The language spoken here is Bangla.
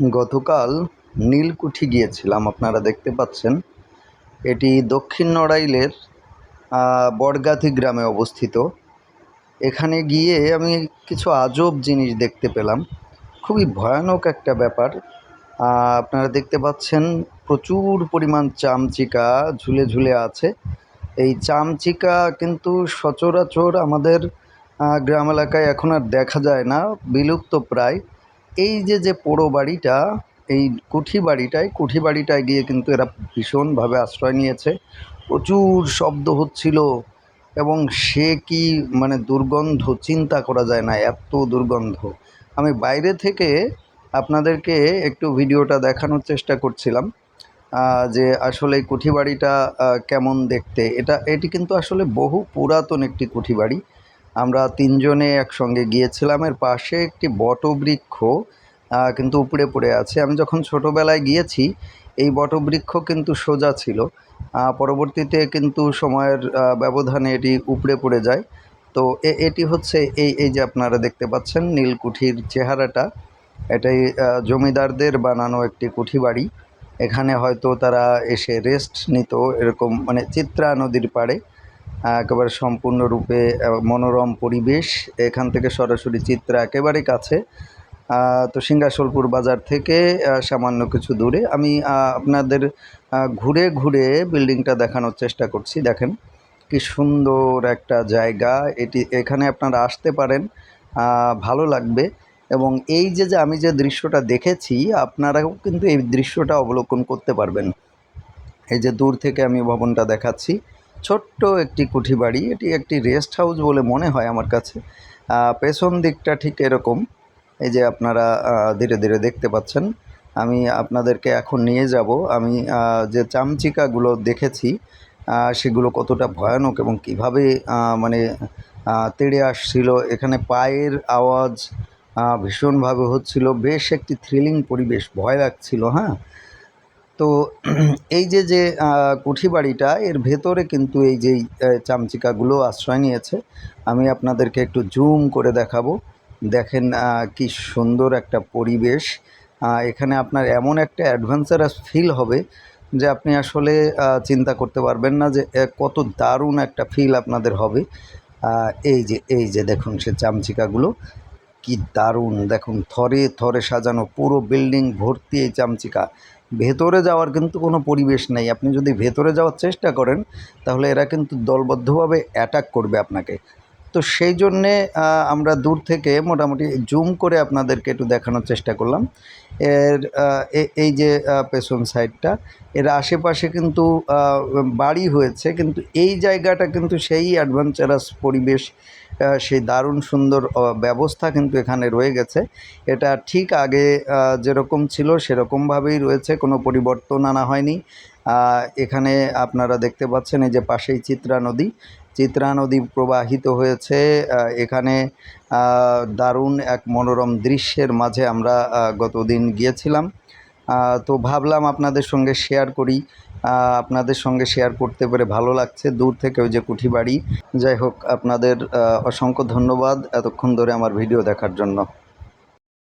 গতকাল নীলকুঠি গিয়েছিলাম, আপনারা দেখতে পাচ্ছেন। এটি দক্ষিণ নড়াইলের বড়গাতি গ্রামে অবস্থিত। এখানে গিয়ে আমি কিছু আজব জিনিস দেখতে পেলাম। খুবই ভয়ানক একটা ব্যাপার। আপনারা দেখতে পাচ্ছেন প্রচুর পরিমাণ চামচিকা ঝুলে ঝুলে আছে। এই চামচিকা কিন্তু সচরাচর আমাদের গ্রাম এলাকায় এখন আর দেখা যায় না, বিলুপ্ত প্রায়। এই যে যে পোড়ো বাড়িটা, এই কুঠি বাড়িটায় কুঠি বাড়িটায় গিয়ে কিন্তু এরা ভীষণভাবে আশ্রয় নিয়েছে। প্রচুর শব্দ হচ্ছিল এবং সে কি মানে দুর্গন্ধ, চিন্তা করা যায় না, এত দুর্গন্ধ। আমি বাইরে থেকে আপনাদেরকে একটু ভিডিওটা দেখানোর চেষ্টা করছিলাম যে আসলে কুঠি বাড়িটা কেমন দেখতে। এটা, এটি কিন্তু আসলে বহু পুরাতন একটি কুঠি বাড়ি। আমরা তিনজনে একসঙ্গে গিয়েছিলাম। এর পাশে একটি বটবৃক্ষ কিন্তু উপড়ে পড়ে আছে। আমি যখন ছোটোবেলায় গিয়েছি, এই বটবৃক্ষ কিন্তু সোজা ছিল। পরবর্তীতে কিন্তু সময়ের ব্যবধানে এটি উপড়ে পড়ে যায়। তো এটি হচ্ছে এই এই যে আপনারা দেখতে পাচ্ছেন, নীলকুঠির চেহারাটা। এটাই জমিদারদের বানানো একটি কুঠি বাড়ি। এখানে হয়তো তারা এসে রেস্ট নিত, এরকম মানে চিত্রা নদীর পাড়ে। একেবারে সম্পূর্ণরূপে মনোরম পরিবেশ। এখান থেকে সরাসরি চিত্রা একেবারে কাছে। তো সিংহাসলপুর বাজার থেকে সামান্য কিছু দূরে। আমি আপনাদের ঘুরে ঘুরে বিল্ডিংটা দেখানোর চেষ্টা করছি। দেখেন কি সুন্দর একটা জায়গা। এটি, এখানে আপনারা আসতে পারেন ভালো লাগবে। এবং এই যে যে আমি যে দৃশ্যটা দেখেছি, আপনারাও কিন্তু এই দৃশ্যটা অবলোকন করতে পারবেন। এই যে দূর থেকে আমি ভবনটা দেখাচ্ছি। ছোট্ট একটি কুঠি বাড়ি, এটি একটি রেস্ট হাউস বলে মনে হয় আমার কাছে। পেছন দিকটা ঠিক এরকম। এই যে আপনারা ধীরে ধীরে দেখতে পাচ্ছেন। আমি আপনাদেরকে এখন নিয়ে যাব। আমি যে চামচিকাগুলো দেখেছি সেগুলো কতটা ভয়ানক এবং কীভাবে মানে তেড়ে আসছিল। এখানে পায়ের আওয়াজ ভীষণভাবে হচ্ছিল। বেশ একটি থ্রিলিং পরিবেশ, ভয় লাগছিল হ্যাঁ? তো এই যে যে কুঠি বাড়িটা এর ভেতরে কিন্তু এই যেই চামচিকাগুলো আশ্রয় নিয়েছে, আমি আপনাদেরকে একটু জুম করে দেখাবো। দেখেন কি সুন্দর একটা পরিবেশ। এখানে আপনার এমন একটা অ্যাডভেঞ্চারাস ফিল হবে যে, আপনি আসলে চিন্তা করতে পারবেন না যে কত দারুণ একটা ফিল আপনাদের হবে। এই যে এই যে, দেখুন সে চামচিকাগুলো। কি দারুণ। দেখুন, থরে থরে সাজানো পুরো বিল্ডিং ভর্তি এই চামচিকা। ভেতরে যাওয়ার কিন্তু কোনো পরিবেশ নেই। আপনি যদি ভেতরে যাওয়ার চেষ্টা করেন, তাহলে এরা কিন্তু দলবদ্ধভাবে অ্যাটাক করবে আপনাকে। তো সেই জন্যে আমরা দূর থেকে মোটামুটি জুম করে আপনাদেরকে একটু দেখানোর চেষ্টা করলাম। এর এই যে পেছন সাইডটা, এর আশেপাশে কিন্তু বাড়ি হয়েছে, কিন্তু এই জায়গাটা কিন্তু সেই অ্যাডভেঞ্চারাস পরিবেশ সেই দারুণ সুন্দর ব্যবস্থা কিন্তু এখানে রয়ে গেছে। এটা ঠিক আগে যেরকম ছিল সেরকমভাবেই রয়েছে, কোনো পরিবর্তন আনা হয়নি। এখানে আপনারা দেখতে পাচ্ছেন এই যে পাশেই চিত্রা নদী চিত্রা নদী প্রবাহিত হয়েছে। এখানে দারুণ এক মনোরম দৃশ্যের মাঝে আমরা গতদিন গিয়েছিলাম। তো ভাবলাম আপনাদের সঙ্গে শেয়ার করি। আপনাদের সঙ্গে শেয়ার করতে পেরে ভালো লাগছে। দূর থেকে ওই যে কুঠি বাড়ি। যাই হোক, আপনাদের অসংখ্য ধন্যবাদ এতক্ষণ ধরে আমার ভিডিও দেখার জন্য।